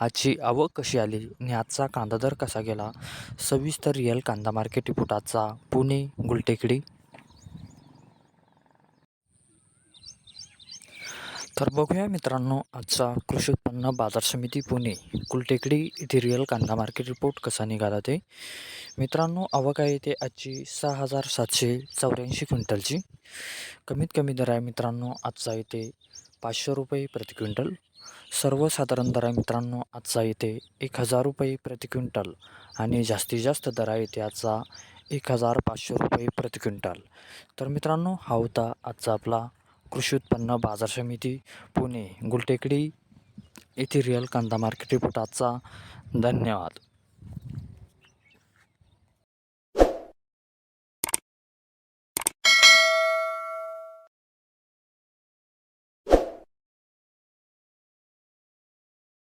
आजची आवक कशी आली आणि आजचा कांदा दर कसा गेला? सविस्तर रिअल कांदा मार्केट रिपोर्ट आजचा. पुणे गुलटेकडी. तर बघूया मित्रांनो आजचा कृषी उत्पन्न बाजार समिती पुणे कुलटेकडी इथे रिअल कांदा मार्केट रिपोर्ट कसा निघाला ते? मित्रांनो आवक आहे ते आजची सहा हजार सातशे चौऱ्याऐंशी क्विंटलची. कमीत कमी दर आहे मित्रांनो आजचा येते पाचशे रुपये प्रति क्विंटल. सर्वसाधारण दर आहे मित्रांनो आजचा येते एक हजार रुपये प्रति क्विंटल आणि जास्तीत जास्त दर आहे आजचा एक हजार पाचशे रुपये प्रति क्विंटल. तर मित्रांनो हा होता आजचा आपला कृषी उत्पन्न बाजार समिती पुणे गुलटेकडी येथे रिअल कांदा मार्केट रिपोर्ट आजचा. धन्यवाद.